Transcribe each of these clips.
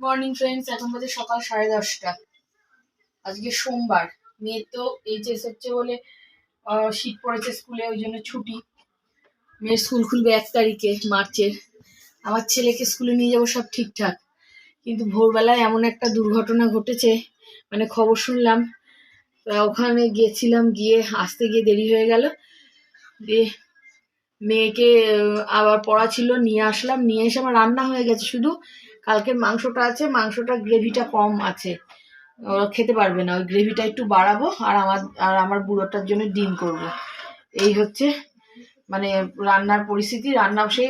Morning friends এখন বাজে সকাল সাড়ে দশটা। আজকে সোমবার। মেয়ের তো এইচএস হচ্ছে বলে শীত পড়েছে স্কুলে, ওই জন্য ছুটি। মেয়ের স্কুল খুলবে এক তারিখে, মার্চের। আমার ছেলেকে স্কুলে নিয়ে যাব সব ঠিকঠাক। কিন্তু ভোরবেলায় এমন একটা দুর্ঘটনা ঘটেছে মানে খবর শুনলাম। ওখানে গিয়েছিলাম গিয়ে, আসতে গিয়ে দেরি হয়ে গেল। দিয়ে মেয়েকে আবার পড়া ছিল, নিয়ে আসলাম। নিয়ে এসে আমার রান্না হয়ে গেছে শুধু। কালকের মাংসটা আছে, মাংসটা গ্রেভিটা কম আছে। ওরা খেতে পারবে না, ওই গ্রেভিটা একটু বাড়াবো আর আমার আর আমার বুড়োটার জন্য ডিম করব। এই হচ্ছে মানে রান্নার পরিস্থিতি, রান্না সেই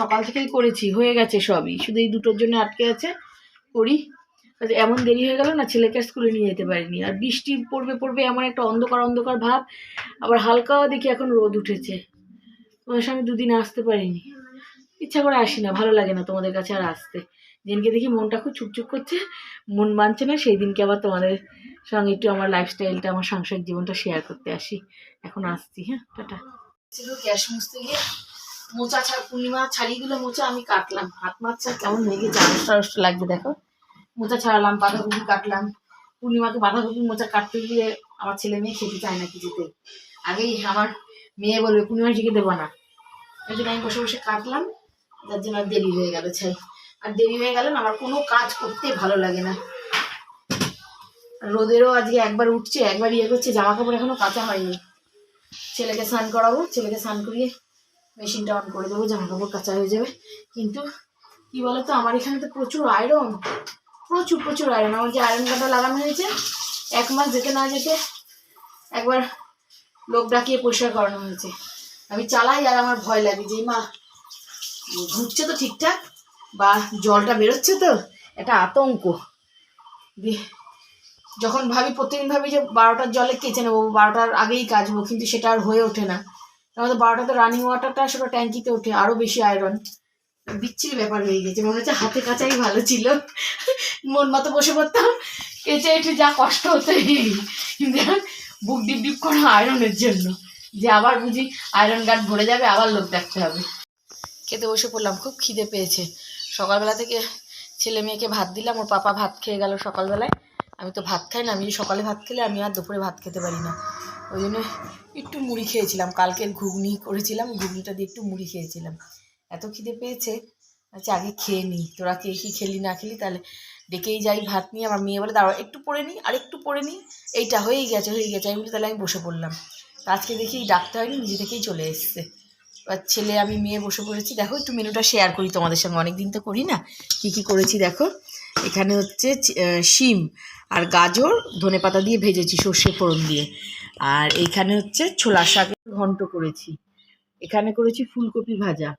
সকাল থেকেই করেছি, হয়ে গেছে সবই। শুধু এই দুটোর জন্য আটকে আছে, করি। এমন দেরি হয়ে গেল না, ছেলেকে স্কুলে নিয়ে যেতে পারিনি। আর বৃষ্টি পড়বে পড়বে এমন একটা অন্ধকার অন্ধকার ভাব, আবার হালকাও দেখি এখন রোদ উঠেছে। তোমার সঙ্গে দুদিন আসতে পারিনি। ইচ্ছা করে আসি না ভালো লাগে না তোমাদের কাছে আর আসতে। যেদিনকে দেখি মনটা খুব চুপচুপ করছে, মন মানছে না সেই দিনকে আবার তোমাদের সঙ্গে একটু আমার লাইফস্টাইলটা আমার সাংসারিক জীবনটা শেয়ার করতে আসি। এখন আসছি হ্যাঁ টাটা। ছিল গ্যাস মুছতে গিয়ে মোচা ছাড়, পূর্ণিমা ছাড়িয়েগুলো মোচা আমি কাটলাম। হাত মাছ কেমন লেগে আড়ষ্ট আড়ষ্ট লাগবে দেখো। মোচা ছাড়ালাম, বাঁধাকপি কাটলাম। পূর্ণিমাকে বাঁধাকপি মোচা কাটতে গিয়ে আমার ছেলে মেয়ে খেতে চায় না কিছুতে। আগেই আমার মেয়ে বলবে, পূর্ণিমা শিখে দেবো না। ওই জন্য আমি বসে বসে কাটলাম যার জন্য আর দেরি হয়ে গেল ছাই আর দেরি হয়ে গেল আমার কোনো কাজ করতে ভালো লাগে না। রোদেরও আজকে একবার উঠছে, একবার ইয়ে করছে জামা কাপড় এখনও কাঁচা হয়নি। ছেলেকে স্নান করাবো, ছেলেকে স্নান করিয়ে মেশিনটা অন করে দেবো জামা কাপড় কাঁচা হয়ে যাবে। কিন্তু কি বলতো, আমার এখানে তো প্রচুর আয়রন প্রচুর প্রচুর আয়রন আমার যে আয়রন কাটা লাগানো হয়েছে, এক মাস যেতে না যেতে একবার লোক ডাকিয়ে পরিষ্কার করানো হয়েছে। আমি চালাই আর আমার ভয় লাগে যে, মা, ঘুরছে তো ঠিকঠাক? বা জলটা বেরোচ্ছে তো, একটা আতঙ্ক। যখন ভাবি প্রতিদিন ভাবি যে বারোটার জলে কেচে নেব বারোটার আগেই কাচবো কিন্তু সেটা আর হয়ে ওঠে না। আমাদের বারোটাতে রানিং ওয়াটারটা সেটা ট্যাঙ্কিতে ওঠে আরও বেশি আয়রন বিচ্ছিরি ব্যাপার হয়ে গেছে, মনে হচ্ছে হাতে কাচাই ভালো ছিল। মন মতো বসে পড়তাম কেচে এটে যা কষ্ট হতো কিন্তু বুক ডিপ ডিপ করা আয়রনের জন্য। যে আবার বুঝি আয়রন গার্ড ভরে যাবে, আবার লোক দেখতে হবে। খেতে বসে পড়লাম, খুব খিদে পেয়েছে। সকালবেলা থেকে ছেলে মেয়েকে ভাত দিলাম, ওর পাপা ভাত খেয়ে গেল সকালবেলায়। আমি তো ভাত খাই না, আমি সকালে ভাত খেলে আমি আর দুপুরে ভাত খেতে পারি না। ওই জন্য একটু মুড়ি খেয়েছিলাম, কালকের ঘুগনি করেছিলাম, ঘুগনিটা দিয়ে একটু মুড়ি খেয়েছিলাম। এত খিদে পেয়েছে আচ্ছা আগে খেয়ে নিই তোরা কে কী খেলি না খেলি তাহলে ডেকেই যাই ভাত নিয়ে, আমার মেয়ে বলে দাঁড়া একটু পরে নিই আর একটু পরে নিই এইটা হয়েই গেছে হয়ে গেছে, আমি বলি তাহলে আমি বসে পড়লাম। আজকে দেখি ডাকতে হয়নি, নিজে থেকেই চলে এসছে। এবার ছেলে আমি মেয়ে বসে পড়েছি, দেখো একটু মেনুটা শেয়ার করি তোমাদের সঙ্গে অনেক দিন তো করি না, কি কি করেছি দেখো। এখানে হচ্ছে শিম আর গাজর ধনেপাতা দিয়ে ভেজেছি সর্ষে ফোড়ন দিয়ে। আর এইখানে হচ্ছে ছোলা শাকের ঘন্ট করেছি। এখানে করেছি ফুলকপি ভাজা।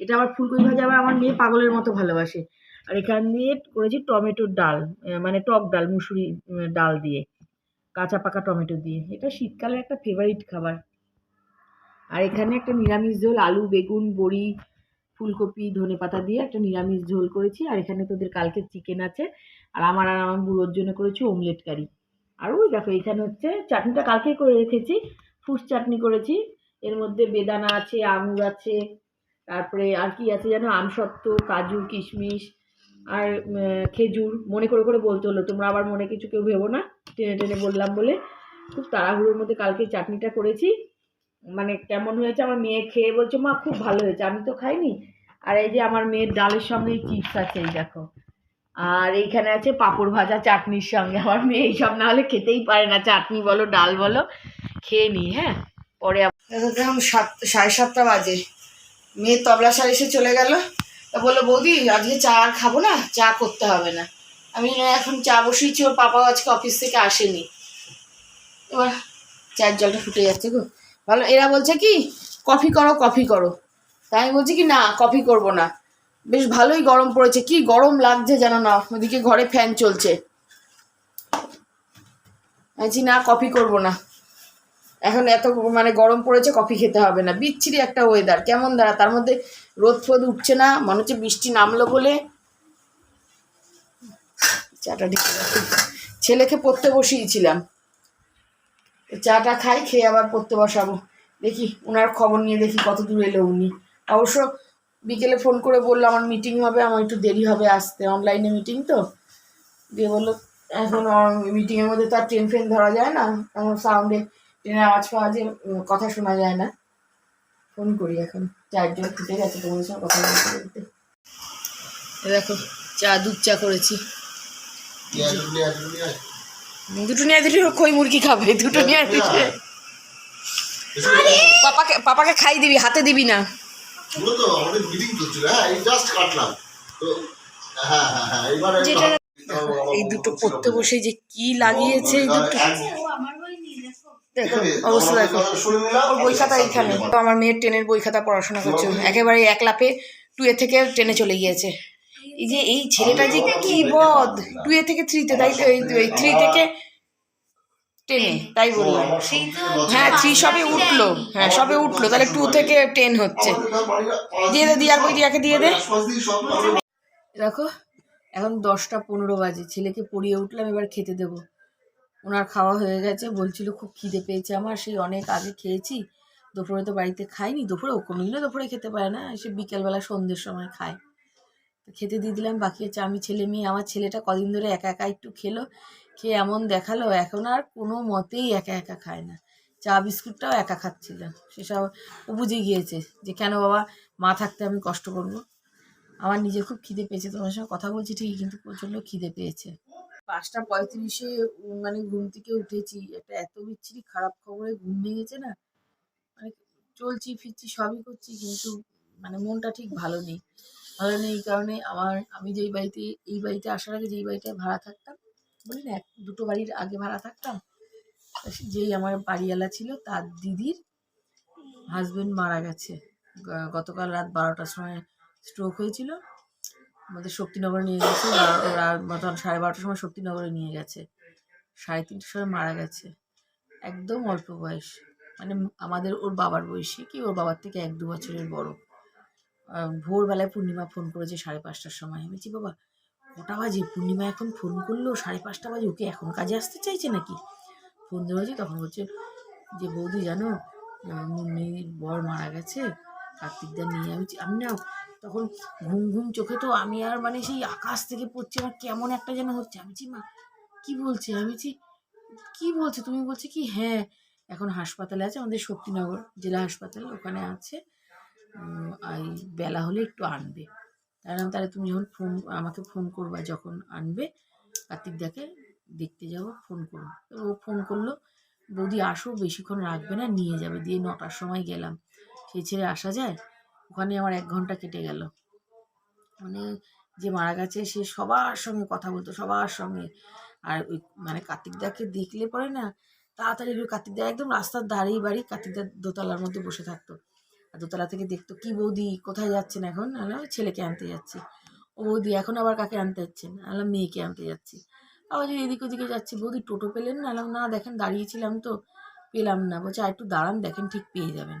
এটা আবার ফুলকপি ভাজা আবার আমার মেয়ে পাগলের মতো ভালোবাসে। আর এখান দিয়ে করেছি টমেটোর ডাল মানে টক ডাল, মুসুরি ডাল দিয়ে, কাঁচা পাকা টমেটো দিয়ে। এটা শীতকালের একটা ফেভারিট খাবার। আর এখানে একটা নিরামিষ ঝোল, আলু, বেগুন, বড়ি, ফুলকপি, ধনে পাতা দিয়ে একটা নিরামিষ ঝোল করেছি। আর এখানে তোদের কালকে চিকেন আছে। আর আমার আর আমার বুড়োর জন্য করেছি ওমলেট কারি আর ওই দেখো, এখানে হচ্ছে চাটনিটা কালকেই করে রেখেছি। ফ্রুট চাটনি করেছি। এর মধ্যে বেদানা আছে, আঙুর আছে। তারপরে আর কি আছে যেন আমসত্ত্ব কাজু, কিশমিশ আর খেজুর। মনে করে করে বলতে হলো। তোমরা আবার মনে কিছু কেউ ভেবো না। টেনে টেনে বললাম বলে। খুব তাড়াহুড়োর মধ্যে কালকে চাটনিটা করেছি। মানে কেমন হয়েছে? আমার মেয়ে খেয়ে বলছে, মা, খুব ভালো হয়েছে, আমি তো খাইনি। আর এই যে আমার মেয়ের ডালের সঙ্গে চিপস আছে, এই দেখো। আর এইখানে আছে পাঁপড় ভাজা চাটনির সঙ্গে। আমার মেয়ে এইসব না হলে খেতেই পারে না। চাটনি বলো, ডাল বলো, খেয়ে নিই হ্যাঁ? পরে সাত সাড়ে সাতটা বাজে। মেয়ে তবলা সার এসে চলে গেল। তা বলল, বৌদি, আজকে চা আর খাব না, চা করতে হবে না। আমি এখন চা বসিয়েছি, ওর পাপাও আজকে অফিস থেকে আসেনি। এবার চায়ের জলটা ফুটে যাচ্ছে গো। ভালো এরা বলছে কি, কফি করো কফি করো। তাই আমি বলছি কি, না, কফি করব না। বেশ ভালোই গরম পড়েছে। কি গরম লাগছে যেন না, ওদিকে ঘরে ফ্যান চলছে। বলছি, না, কফি করব না। এখন এত মানে গরম পড়েছে, কফি খেতে হবে না। বিচ্ছিরি একটা ওয়েদার কেমন দাঁড়া, তার মধ্যে রোদ ফোদ উঠছে না, মনে হচ্ছে বৃষ্টি নামলো বলে। চাটা ছেলেকে পড়তে বসিয়েছিলাম। চাটা খাই খেয়ে আবার পড়তে বসাবো। দেখি ওনার খবর নিয়ে দেখি কত দূর এলো উনি। অবশ্য বিকেলে ফোন করে বলল আমার মিটিং হবে আমার একটু দেরি হবে আসতে। অনলাইনে মিটিং তো। দিয়ে বলল এখন মিটিংয়ের মধ্যে তো আর ট্রেন ফ্রেন ধরা যায় না। এমন সাউন্ডে ট্রেনের আওয়াজ ফাওয়াজে উম, কথা শোনা যায় না। ফোন করি এখন। চারজন ফুটে গেছে তোমাদের সঙ্গে কথা বলতে বলতে। দেখো চা দুধ চা করেছি। দুটো নিয়ে দুটো খই মুরগি খাবে? দুটো নিয়ে দুটো। পাপাকে পাপাকে খাই দিবি হাতে দিবি না। হ্যাঁ এই জাস্ট কাটলাম। তো হ্যাঁ হ্যাঁ এবারে এই দুটো পড়তে বসে যে কি লাগিয়েছে এই দুটো। দেখো। অবস্থা দেখো। ওর বই খাতা এইখানে তো আমার মেয়ের টেনের বই খাতা পড়াশোনা করছে। একেবারে এক লাফে টুয়ে থেকে টেনে চলে গিয়েছে। এই যে এই ছেলেটা যে কি বদ? টু এ থেকে থ্রিতে তাই তো এই থ্রি থেকে টেনে তাই বললাম হ্যাঁ থ্রি সবে উঠল। হ্যাঁ সবে উঠল। তাহলে টু থেকে টেন হচ্ছে। দিয়ে দে দিয়ার বই দিয়াকে দিয়ে দে। দেখো, এখন দশটা পনেরো বাজে। ছেলেকে পড়িয়ে উঠলাম, এবার খেতে দেবো। ওনার খাওয়া হয়ে গেছে। বলছিল, খুব খিদে পেয়েছে আমার। সেই অনেক আগে খেয়েছি। দুপুরে তো বাড়িতে খাইনি। দুপুরে ও কোনোদিনও দুপুরে খেতে পারে না। সে বিকেলবেলা সন্ধ্যের সময় খায়। খেতে দিয়ে দিলাম। বাকি হচ্ছে আমি ছেলে মেয়ে, আমার ছেলেটা কদিন ধরে একা একা একটু খেলো, খেয়ে এমন দেখাল, এখন আর কোনো মতেই একা একা খায় না। চা বিস্কুটটাও একা খাচ্ছিল সেসব ও বুঝে গিয়েছে যে কেন বাবা মা থাকতে আমি কষ্ট করব। আমার নিজে খুব খিদে পেয়েছে, তোমার সঙ্গে কথা বলছি ঠিকই, কিন্তু প্রচণ্ড খিদে পেয়েছে। পাঁচটা পঁয়ত্রিশে মানে ঘুম থেকে উঠেছি। একটা এত বিচ্ছিরি খারাপ খবরে ঘুম ভেঙেছে না? মানে চলছি, ফিরছি, সবই করছি, কিন্তু মানে মনটা ঠিক ভালো নেই। ভালো নেই এই কারণে আমার, আমি যেই বাড়িতে, এই বাড়িতে আসার আগে যেই বাড়িতে ভাড়া থাকতাম বলি না, এক, দুটো বাড়ির আগে ভাড়া থাকতাম যেই আমার বাড়িওয়ালা ছিল তার দিদির হাজবেন্ড মারা গেছে। গতকাল রাত বারোটার সময় স্ট্রোক হয়েছিল, আমাদের শক্তিনগরে নিয়ে গেছে মতন সাড়ে বারোটার সময় শক্তিনগরে নিয়ে গেছে, সাড়ে তিনটের সময় মারা গেছে, একদম অল্প বয়স। মানে আমাদের ওর বাবার বয়সী, কি ওর বাবার থেকে এক দু বছরের বড়। ভোরবেলায় পূর্ণিমা ফোন করেছে সাড়ে পাঁচটার সময়। আমি বলছি, বাবা, কটা বাজে? পূর্ণিমা এখন ফোন করল, সাড়ে পাঁচটা বাজে? ওকে এখন কাজে আসতে চাইছে নাকি? ফোন ধরেছি তখন বলছে, যে বৌদি জানো মুন্নির বর মারা গেছে, কার্তিকদা নিয়ে। আমি আমি না, তখন ঘুম ঘুম চোখে তো আমি আর মানে সেই আকাশ থেকে পড়ছে, আমার কেমন একটা যেন হচ্ছে। আমি মা, কি বলছে? আমি বলছি, কি বলছে? তুমি বলছে কি হ্যাঁ এখন হাসপাতালে আছে, আমাদের শক্তিনগর জেলা হাসপাতাল, ওখানে আছে। বেলা হলে একটু আনবে। তাহলে তাহলে তুমি যখন ফোন আমাকে ফোন করবা যখন আনবে, কার্তিক দাকে দেখতে যাব ফোন করো তো ও ফোন করল, বৌদি আসো বেশিক্ষণ রাখবে না, নিয়ে যাবে। দিয়ে নটার সময় গেলাম। সেই ছেড়ে আসা যায়, ওখানে আমার এক ঘণ্টা কেটে গেল। মানে যে মারা গেছে, সে সবার সঙ্গে কথা বলতো, সবার সঙ্গে। আর ওই মানে কার্তিকদাকে দেখলে পরে না, তাড়াতাড়ি ওই কার্তিকদা একদম রাস্তার ধারেই বাড়ি, কার্তিক কার্তিকদার দোতলার মধ্যে বসে থাকতো। আর দোতলা থেকে দেখতো কি বৌদি কোথায় যাচ্ছেন এখন? আমি বললাম, ছেলেকে আনতে যাচ্ছি। ও বৌদি এখন আবার কাকে আনতে যাচ্ছেন? আমি মেয়েকে আনতে যাচ্ছি। আবার যে এদিক ওদিকে যাচ্ছি বৌদি টোটো পেলেন না? আমি না দেখেন দাঁড়িয়েছিলাম তো পেলাম না। বলছে আর একটু দাঁড়ান দেখেন ঠিক পেয়ে যাবেন।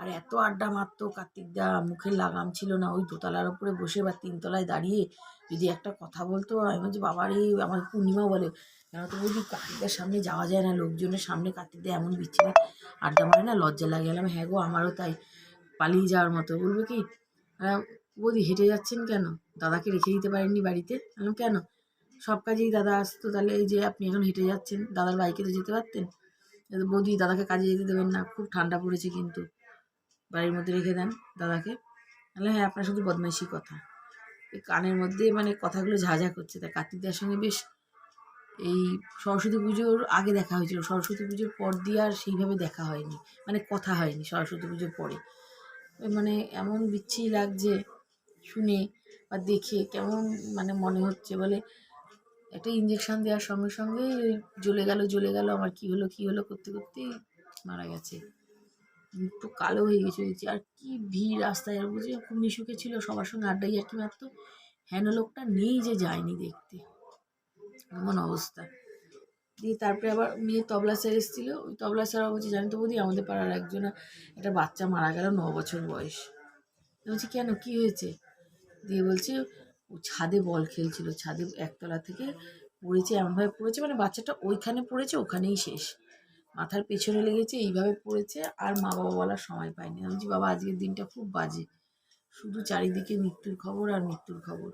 আর এত আড্ডা মারতো কার্তিকদা মুখের লাগাম ছিল না ওই দোতলার উপরে বসে বা তিনতলায় দাঁড়িয়ে যদি একটা কথা বলতো আমি বলছি বাবার এই আমার পূর্ণিমা বলে। কেন তো বলছি কার্তিকদার সামনে যাওয়া যায় না লোকজনের সামনে কার্তিকদা এমন বিচ্ছিরি আড্ডা মারে না লজ্জা লাগে। গেলাম হ্যাঁ গো আমারও তাই পালিয়ে যাওয়ার মতো। বলবে কি? বৌদি হেঁটে যাচ্ছেন কেন? দাদাকে রেখে দিতে পারেননি বাড়িতে? বললাম, কেন? সব কাজেই দাদা আসতো তাহলে এই যে আপনি এখন হেঁটে যাচ্ছেন দাদার বাইকে তো যেতে পারতেন? বৌদি দাদাকে কাজে যেতে দেবেন না খুব ঠান্ডা পড়েছে কিন্তু। বাড়ির মধ্যে রেখে দেন দাদাকে। তাহলে হ্যাঁ আপনার শুধু বদমাইশি কথা। এই কানের মধ্যে মানে কথাগুলো ঝাঝা করছে। তাই কার্তিকদার সঙ্গে বেশ এই সরস্বতী পুজোর আগে দেখা হয়েছিল। সরস্বতী পুজোর পর দিয়ে আর সেইভাবে দেখা হয়নি। মানে কথা হয়নি সরস্বতী পুজোর পরে। মানে এমন বিচ্ছিরি লাগছে শুনে বা দেখে, কেমন মানে মনে হচ্ছে বলে একটা ইঞ্জেকশান দেওয়ার সঙ্গে সঙ্গে জ্বলে গেল জ্বলে গেল আমার কি হলো কি হলো করতে করতেই মারা গেছে। একটু কালো হয়ে গেছে আর কি ভিড় রাস্তায়, আর বুঝি খুব মিশুকে ছিল সবার সঙ্গে আড্ডাই আর কি মারতো। হেন লোকটা নেই যে যায়নি দেখতে। এমন অবস্থা। দিয়ে তারপরে আবার মেয়ে তবলা স্যার এসেছিল। ওই তবলা স্যার বলছে, জানি তো বৌদি, আমাদের পাড়ার একজন, একটা বাচ্চা মারা গেল ন বছর বয়স। বলছি, কেন? কি হয়েছে? দিয়ে বলছে, ও ছাদে বল খেলছিল, ছাদে একতলা থেকে পড়েছে, এমনভাবে পড়েছে মানে বাচ্চাটা ওইখানে পড়েছে, ওখানেই শেষ। মাথার পেছনে লেগেছে, এইভাবে পড়েছে, আর মা বাবা বলার সময় পায়নি। আমি বলছি, বাবা, আজকের দিনটা খুব বাজে। শুধু চারিদিকে মৃত্যুর খবর আর মৃত্যুর খবর।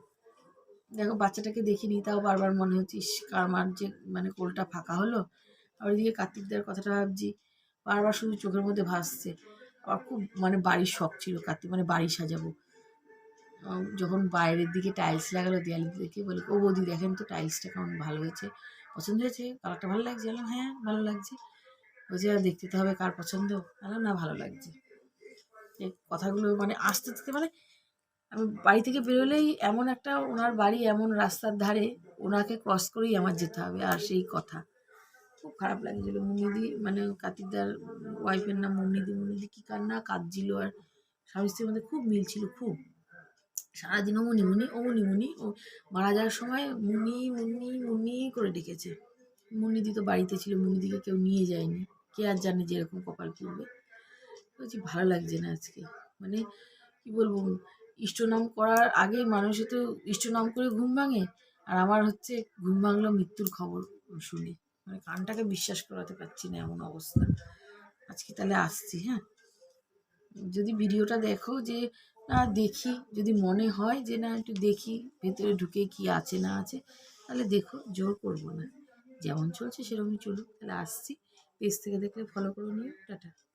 দেখো, বাচ্চাটাকে দেখিনি, তাও বারবার মনে হচ্ছে, ইস আমার যে মানে কোলটা ফাঁকা হলো? আর ওইদিকে কার্তিকদার কথাটা ভাবছি, বারবার শুধু চোখের মধ্যে ভাসছে। আমার খুব মানে বাড়ির শখ ছিল কার্তিক মানে বাড়ি সাজাবো। যখন বাইরের দিকে টাইলস লাগালো, দেয়ালের দিকে বলে, ও বৌদি, দেখেন তো টাইলসটা কেমন ভালো হয়েছে। পছন্দ হয়েছে? কালারটা ভালো লাগছে? বললাম হ্যাঁ ভালো লাগছে। বলছে, "আর দেখতে তো হবে কার পছন্দ? বললাম, না, ভালো লাগছে। কথাগুলো মানে আসতে আসতে মানে আমি বাড়ি থেকে বেরোলেই এমন একটা ওনার বাড়ি, এমন রাস্তার ধারে ওনাকে ক্রস করেই আমার যেতে হবে, আর সেই কথা। খুব খারাপ লাগছিল। মুন্নিদি মানে কার্তিকদার ওয়াইফের নাম মুন্নিদি। মুন্নিদি কী কান্না, কাঁদছিল আর স্বামী স্ত্রীর মধ্যে খুব মিল ছিল, খুব। সারাদিন ও মুনি মুনি ও মুনি মুনি ও মারা যাওয়ার সময় মুনি মুনি মুনি করে ডেকেছে। মুন্নিদি তো বাড়িতে ছিল মুনিদিকে কেউ নিয়ে যায়নি। কে আর জানে যে এরকম কপাল পড়বে বলছি, ভালো লাগছে না আজকে। মানে কি বলব ইষ্টনাম করার আগে মানুষে তো ইষ্টনাম করে ঘুম ভাঙে। আর আমার হচ্ছে ঘুম ভাঙলো মৃত্যুর খবর শুনে। মানে কানটাকে বিশ্বাস করাতে পারছি না এমন অবস্থা। আজকে তাহলে আসছি হ্যাঁ? যদি ভিডিওটা দেখো যে, না, দেখি। যদি মনে হয় যে, না, একটু দেখি ভেতরে ঢুকে কি আছে, না আছে, তাহলে দেখো, জোর করব না। যেমন চলছে সেরকমই চলুক। তাহলে আসছি। পেজ থেকে দেখলে ফলো করে নিও। টাটা।